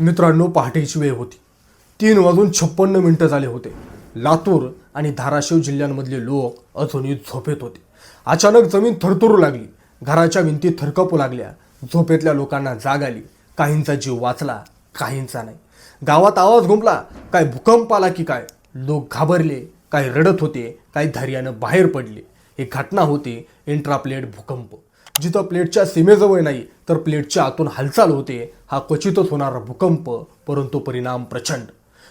मित्रांनो पहाटेची वेळ होती. तीन वाजून छप्पन्न मिनटं झाले होते. लातूर आणि धाराशिव जिल्ह्यांमधले लोक अजूनही झोपेत होते. अचानक जमीन थरथरू लागली. घराच्या भिंती थरकपू लागल्या. झोपेतल्या लोकांना जाग आली. काहींचा जीव वाचला काहींचा नाही. गावात आवाज घुमला काय भूकंप आला की काय? लोक घाबरले काही रडत होते काही धैर्यानं बाहेर पडले. ही घटना होती इंट्राप्लेट भूकंप. जिथं प्लेटच्या सीमेजवळ नाही तर प्लेटच्या आतून हालचाल होते. हा क्वचितच होणारा भूकंप परंतु परिणाम प्रचंड.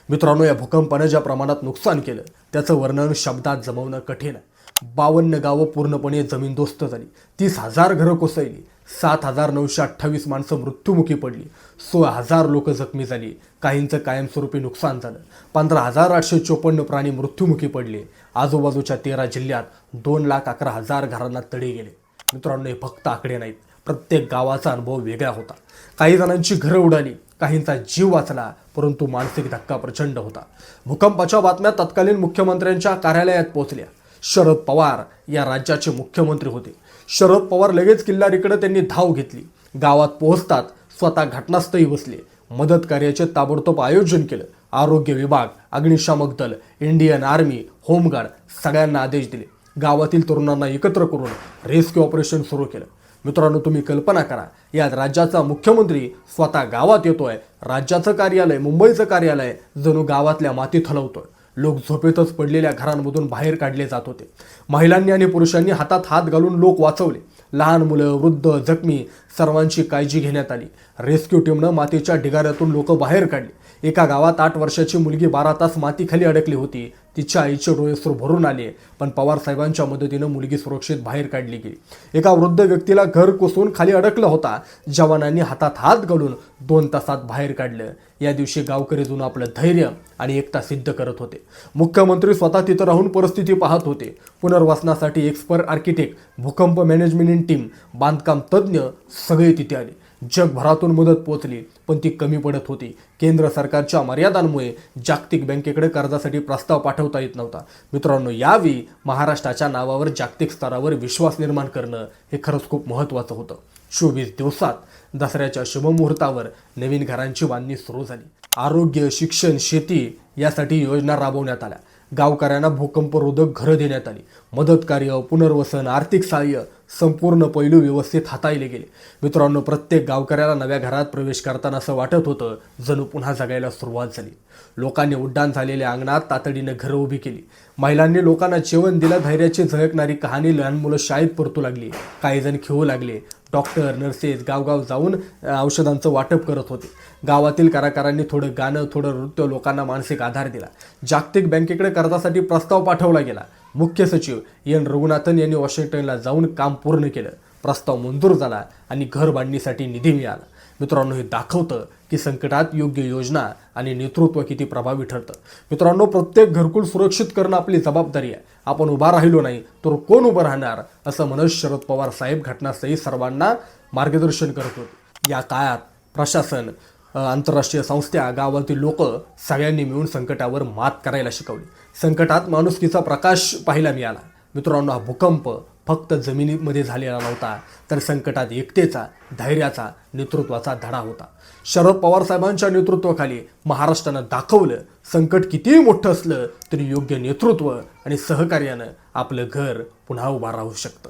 मित्रांनो या भूकंपानं ज्या प्रमाणात नुकसान केलं त्याचं वर्णन शब्दात जमवणं कठीण. आहे बावन्न गावं पूर्णपणे जमीनदोस्त झाली. तीस हजार घरं कोसळली. सात हजार नऊशे अठ्ठावीस माणसं मृत्युमुखी पडली. सोळा हजार लोक जखमी झाली. काहींचं कायमस्वरूपी नुकसान झालं. पंधरा हजार आठशे चोपन्न प्राणी मृत्युमुखी पडले. आजूबाजूच्या तेरा जिल्ह्यात दोन लाख अकरा हजार घरांना तडे गेले. मित्रांनो हे फक्त आकडे नाहीत. प्रत्येक गावाचा अनुभव वेगळा होता. काही जणांची घरं उडाली काहींचा जीव वाचला परंतु मानसिक धक्का प्रचंड होता. भूकंपाच्या बातम्या तत्कालीन मुख्यमंत्र्यांच्या कार्यालयात पोहोचल्या. शरद पवार या राज्याचे मुख्यमंत्री होते. शरद पवार लगेच किल्लारीकडे त्यांनी धाव घेतली. गावात पोहोचतात स्वतः घटनास्थळी बसले. मदत कार्याचे ताबडतोब आयोजन केलं. आरोग्य विभाग अग्निशामक दल इंडियन आर्मी होमगार्ड सगळ्यांना आदेश दिले. गावातील तरुणांना एकत्र करून रेस्क्यू ऑपरेशन सुरू केलं. मित्रांनो तुम्ही कल्पना करा यात राज्याचा मुख्यमंत्री स्वतः गावात येतोय राज्याचं कार्यालय मुंबईचं कार्यालय जणू गावातल्या मातीत हलवतोय. लोक झोपेतच पडलेल्या घरांमधून बाहेर काढले जात होते. महिलांनी आणि पुरुषांनी हातात हात घालून लोक वाचवले. लहान मुलं वृद्ध जखमी सर्वांची काळजी घेण्यात आली. रेस्क्यू टीमनं मातीच्या ढिगाऱ्यातून लोक बाहेर काढली. एका गावात आठ वर्षाची मुलगी बारा तास मातीखाली अडकली होती. तिच्या आईचे डोळे सुरू भरून आले पण पवार साहेबांच्या मदतीनं मुलगी सुरक्षित बाहेर काढली गेली. एका वृद्ध व्यक्तीला घर कोसून खाली अडकला होता. जवानांनी हातात हात घालून दोन तासात बाहेर काढलं. या दिवशी गावकरी जुनं आपलं धैर्य आणि एकता सिद्ध करत होते. मुख्यमंत्री स्वतः तिथं राहून परिस्थिती पाहत होते. पुनर्वसनासाठी एक्सपर्ट आर्किटेक्ट भूकंप मॅनेजमेंट टीम बांधकाम तज्ज्ञ सगळे तिथे आले. जगभरातून मदत पोहोचली पण ती कमी पडत होती. केंद्र सरकारच्या मर्यादांमुळे जागतिक बँकेकडे कर्जासाठी प्रस्ताव पाठवता येत नव्हता. मित्रांनो यावेळी महाराष्ट्राच्या नावावर जागतिक स्तरावर विश्वास निर्माण करणं हे खरंच खूप महत्त्वाचं होतं. चोवीस दिवसात दसऱ्याच्या शुभमुहूर्तावर नवीन घरांची बांधणी सुरू झाली. आरोग्य शिक्षण शेती यासाठी योजना राबवण्यात आल्या. गावकऱ्यांना भूकंपरोधक घरं देण्यात आली. मदत कार्य पुनर्वसन आर्थिक सहाय्य संपूर्ण पैलू व्यवस्थित हाताळले गेले. मित्रांनो प्रत्येक गावकऱ्याला नव्या घरात प्रवेश करताना असं वाटत होतं जणू पुन्हा जगायला सुरुवात झाली. लोकांनी उड्डाण झालेल्या अंगणात तातडीनं घरं उभी केली. महिलांनी लोकांना जेवण दिलं धैर्याची झळकणारी कहाणी लहान मुलं शाळेत परतू लागली. काही जण खेळू लागले. डॉक्टर नर्सेस गावगाव जाऊन औषधांचं वाटप करत होते. गावातील कलाकारांनी थोडं गाणं थोडं नृत्य लोकांना मानसिक आधार दिला. जागतिक बँकेकडे कर्जासाठी प्रस्ताव पाठवला गेला. मुख्य सचिव एन रघुनाथन यांनी वॉशिंग्टनला जाऊन काम पूर्ण केलं. प्रस्ताव मंजूर झाला आणि घर बांधणीसाठी निधी मिळाला. मित्रांनो हे दाखवतं की संकटात योग्य योजना आणि नेतृत्व किती प्रभावी ठरतं. मित्रांनो प्रत्येक घरकुल सुरक्षित करणं आपली जबाबदारी आहे. आपण उभा राहिलो नाही तर कोण उभं राहणार? असं म्हणत शरद पवार साहेब घटनास्थळी सर्वांना मार्गदर्शन करत होते. या काळात प्रशासन आंतरराष्ट्रीय संस्था गावातील लोक सगळ्यांनी मिळून संकटावर मात करायला शिकवली. संकटात माणुसकीचा प्रकाश पाहायला मिळाला. मित्रांनो हा भूकंप फक्त जमिनीमध्ये झालेला नव्हता तर संकटात एकतेचा धैर्याचा नेतृत्वाचा धडा होता. शरद पवार साहेबांच्या नेतृत्वाखाली महाराष्ट्रानं दाखवलं संकट कितीही मोठं असलं तरी योग्य नेतृत्व आणि सहकार्यानं आपलं घर पुन्हा उभा राहू शकतं.